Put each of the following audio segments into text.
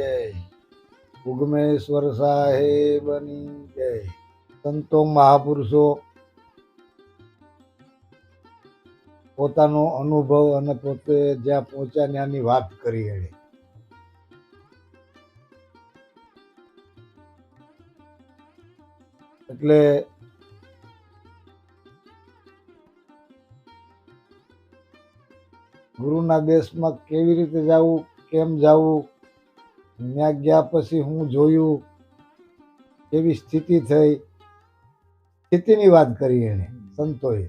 જય. ઉગમેશ્વર સાહેબની જય. સંતો મહાપુરુષો, પોતાનો અનુભવ અને પોતે જ્યાં પહોંચ્યા ત્યાંની વાત કરી એણે એટલે ગુરુના દેશમાં કેવી રીતે જવું, કેમ જવું ત્યાં ગયા પછી હું જોયું એવી સ્થિતિ થઈ. સ્થિતિની વાત કરી એણે, સંતોએ.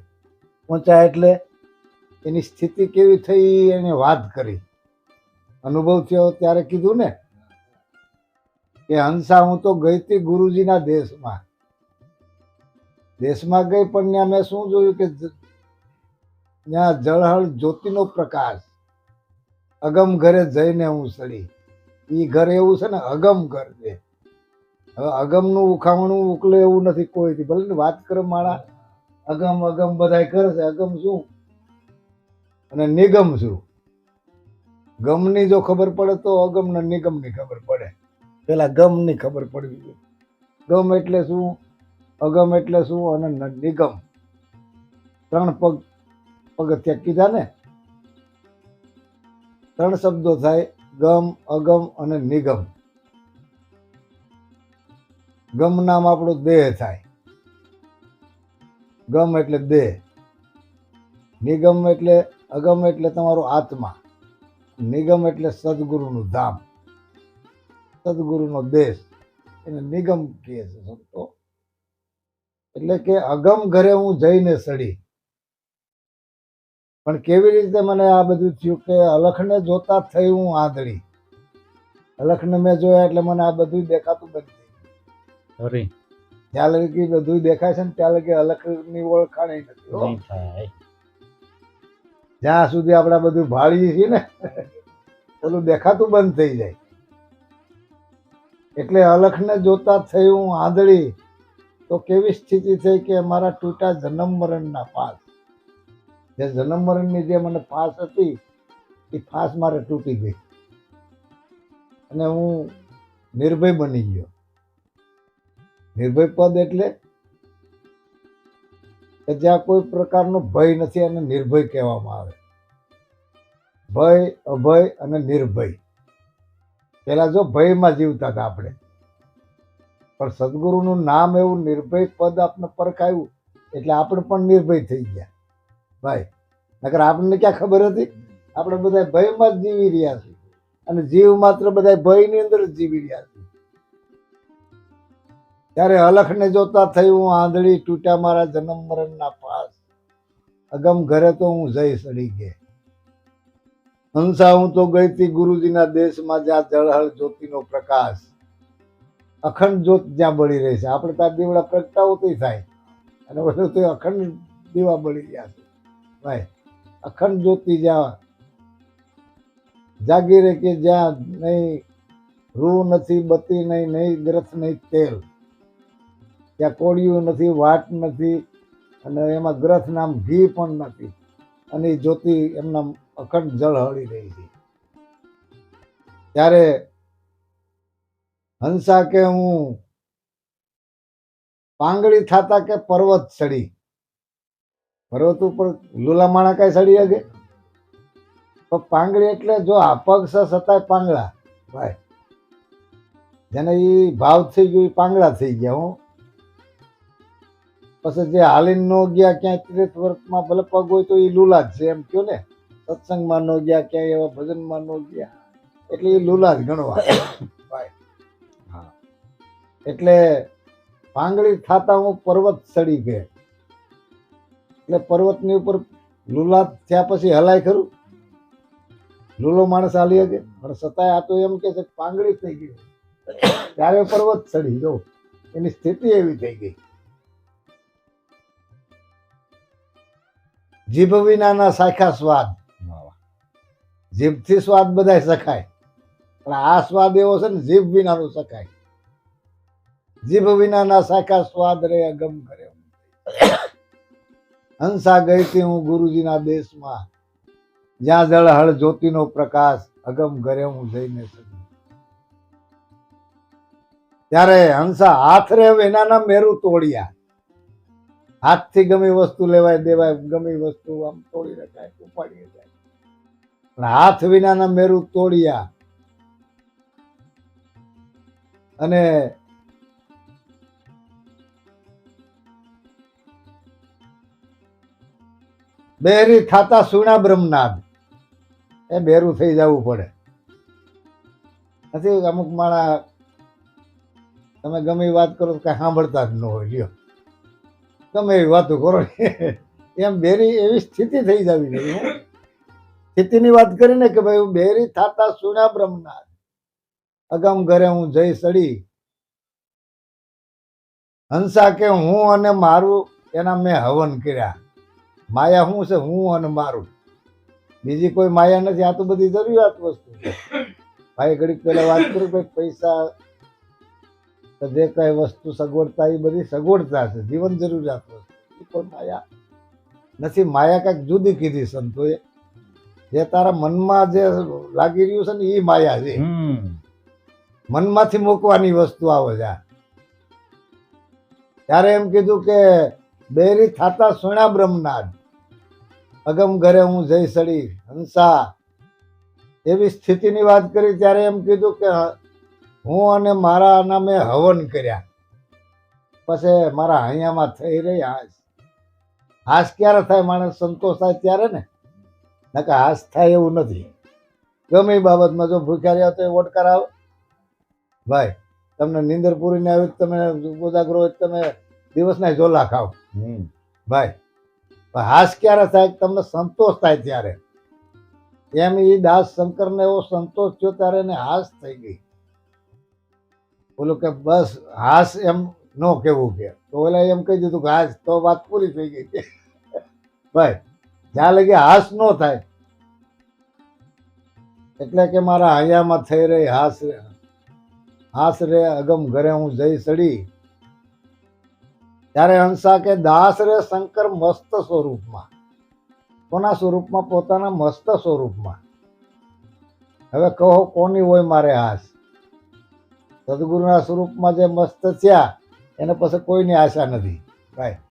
પહોંચ્યા એટલે એની સ્થિતિ કેવી થઈ એને વાત કરી. અનુભવ થયો ત્યારે કીધું ને, કે હંસા, હું તો ગઈ હતી ગુરુજીના દેશમાં. દેશમાં ગઈ પણ ત્યાં મેં શું જોયું કે ત્યાં જળહળ જ્યોતિનો પ્રકાશ. અગમ ઘરે જઈને હું સડી. ઈ ઘર એવું છે ને, અગમ ઘર છે. હવે અગમનું ઉખામણું ઉકલે એવું નથી કોઈથી. ભલે ને વાત કરે માણા અગમ અગમ બધાય કરે છે. અગમ શું? અને નિગમ શું? ગમની જો ખબર પડે તો અગમ ને નિગમની ખબર પડે. પેલા ગમની ખબર પડવી જોઈએ. ગમ એટલે શું? અગમ એટલે શું? અને નિગમ. ત્રણ પગ, પગથિયા કીધા ને? ત્રણ શબ્દો થાય. ગમ, અગમ અને નિગમ. ગમ નામ આપણું દેહ થાય. ગમ એટલે દેહ. નિગમ એટલે, અગમ એટલે તમારો આત્મા. નિગમ એટલે સદગુરુનું ધામ. સદગુરુનો દેશ. એને નિગમ કહે છે સંતો એટલે કે અગમ ઘરે હું જઈને સડી. પણ કેવી રીતે મને આ બધું થયું કે અલખને જોતા થઈ હું આંધળી? અલખને મેં જોયા એટલે મને આ બધું દેખાતું બંધ થઈ ગયું. અરે. જ્યાં લગી બધું દેખાય છે ને ત્યાં લગી અલખની ઓળખાણ નથી થાય. જ્યાં સુધી આપણે બધું ભાળીએ છીએ ને પેલું દેખાતું બંધ થઈ જાય. એટલે અલખને જોતા થઈ હું આંધળી તો કેવી સ્થિતિ થઈ કે મારા તૂટા જન્મ મરણના પાસ જે જન્મ મરણની જે મને ફાસ હતી, એ ફાસ મારે તૂટી ગઈ. અને હું નિર્ભય બની ગયો. નિર્ભય પદ એટલે કે જ્યાં કોઈ પ્રકારનો ભય નથી અને નિર્ભય કહેવામાં આવે. ભય, અભય અને નિર્ભય. પેલા જો ભયમાં જીવતા હતા આપણે. પણ સદગુરુનું નામ એવું નિર્ભય પદ આપણે પરખાયું, એટલે આપણે પણ નિર્ભય થઈ ગયા. ભાઈ, નકર આપણને ક્યાં ખબર હતી? આપણે બધા ભયમાં જ જીવી રહ્યા છીએ. અને જીવ માત્ર બધા ભયની અંદર જ જીવી રહ્યા છીએ. ત્યારે અલખને જોતા થયું આંધળી તૂટ્યા મારા જન્મ મરણના પાસ. અગમ ઘરે તો હું જઈ સડી ગઈ હંસા હું તો ગઈ હતી ગુરુજીના દેશમાં જ્યાં જળહળ જ્યોતિનો પ્રકાશ. અખંડ જ્યોત જ્યાં બળી રહી છે. આપણે ત્યાં દીવડા પ્રગટાવતી થાય. અને બધું તો અખંડ દીવા બળી રહ્યા છે. ભાઈ, અખંડ જ્યોતિ જ્યાં જાગી રહે કે જ્યાં નહીં, રૂ નથી, બત્તી નહીં નહીં ગ્રથ નહીં, તેલ. ત્યાં કોળિયું નથી, વાટ નથી, અને એમાં ગ્રથ નામ ઘી પણ નથી. અને જ્યોતિ એમના અખંડ જળ હળી રહી છે. ત્યારે હંસા કે હું, પાંગળી થાતા કે પર્વત ચડી? પર્વત ઉપર લુલા માણા કાંઈ સડી શકે? તો પાંગળી એટલે જો આ પગ સ સતાય પાંગળા, ભાઈ. જેને એ ભાવ થઈ ગયો એ પાંગળા થઈ ગયા, હું. પછી જે હાલીન નો ગયા ક્યાંય તીર્થ વર્ગમાં ભલે પગ હોય તો એ લુલા જ છે, એમ કયો ને. સત્સંગમાં નો ગયા, ક્યાંય એવા ભજનમાં નો ગયા. એટલે એ લુલા જ ગણવા. ભાઈ. હા. એટલે પાંગળી થાતા હું પર્વત ચડી ગયો. એટલે પર્વતની ઉપર લુલા થયા પછી હલાય ખરું? લુલો માણસ હાલી શકે? પણ છતાંય આ તો એમ કે છે કે પાંગળી થઈ ગઈ. ત્યારે પર્વત ચડી, જો. એની સ્થિતિ એવી થઈ ગઈ. જીભ વિનાના સાખા સ્વાદ. જીભથી સ્વાદ બધાય શખાય પણ આ સ્વાદ એવો છે ને, જીભ વિનાનો શકાય. જીભ વિનાના સાખા સ્વાદ રે અગમ કરે. હંસા ગઈ હતી હું ગુરુજીના દેશમાં. જ્યાં જળહળ જ્યોતિનો પ્રકાશ અગમ ઘરે હું જઈને ત્યારે હંસા હાથ રે વિનાના મેરુ તોડ્યા. હાથથી ગમી વસ્તુ લેવાય, દેવાય, ગમી વસ્તુ આમ તોડી રખાય ઉપાડી જાય. પણ હાથ વિનાના મેરુ તોડ્યા. અને બેરી થાતા સુણા બ્રહ્મનાદ. એ બેરું થઈ જવું પડે. નથી, અમુક માણા તમે ગમે એ વાત કરો તો કાંઈ સાંભળતા જ ન હોય, લ્યો. ગમે એવી વાતો કરો. એમ બેરી એવી સ્થિતિ થઈ જવી જોઈએ સ્થિતિની વાત કરીને કે ભાઈ, હું બેરી થાતા સુના બ્રહ્મનાથ અગમ ઘરે હું જઈ સડી. હંસા કે હું અને મારું, એના મેં હવન કર્યા. માયા શું છે હું અને મારું. બીજી કોઈ માયા નથી આ તો બધી જરૂરિયાત વસ્તુ છે. ભાઈ ઘડીક પેલા વાત કરું કે પૈસા જે કઈ વસ્તુ સગવડતા એ બધી સગવડતા છે જીવન જરૂરિયાત વસ્તુ. કોઈ માયા નથી. માયા કાંઈક જુદી કીધી સંતોએ. જે તારા મનમાં જે લાગી રહ્યું છે ને એ માયા છે. મનમાંથી મૂકવાની વસ્તુ આવે છે ત્યારે એમ કીધું કે બેરી થાતા સોણા બ્રહ્મનાદ. અગમ ઘરે હું જઈ સડી, હંસા. એવી સ્થિતિની વાત કરી ત્યારે એમ કીધું કે, હું અને મારા નામે હવન કર્યા. પછી મારા હૈયામાં થઈ રહી હાશ હાશ ક્યારે થાય? માણસ સંતોષ થાય ત્યારે ને? નકા હાશ થાય એવું નથી. ગમે એ બાબતમાં જો ભૂખ્યા રહ્યા તો એ વોટ આવે. ભાઈ, તમને નીંદર પૂરીને આવી તમે ઉદાગરો તમે દિવસના ઝોલા હમ, ભાઈ હાશ ક્યારે થાય? તમને સંતોષ થાય ત્યારે. એમ એ દાસ શંકરને એવો સંતોષ થયો ત્યારે એને હાશ થઈ ગઈ. બોલું કે બસ હાશ એમ ન કેવું કે. તો ઓલા એમ કહી દીધું કે હાશ તો વાત પૂરી થઈ ગઈ. ભાઈ, જ્યાં લગી હાશ ન થાય. એટલે કે મારા હૈયામાં થઈ રહી રે હાશ રે અગમ ઘરે હું જઈ સડી. ત્યારે હંસા કે દાસ રે શંકર મસ્ત સ્વરૂપમાં. કોના સ્વરૂપમાં? પોતાના મસ્ત સ્વરૂપમાં. હવે કહો કોની હોય મારે આશ સદગુરુના સ્વરૂપમાં જે મસ્ત થયા, એને પછી કોઈની આશા નથી. ભાઈ